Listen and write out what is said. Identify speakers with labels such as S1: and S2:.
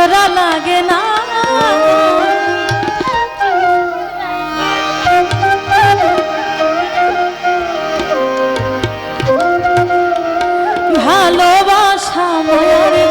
S1: জোড়া লাগে না। ভালোবাসা মায়ের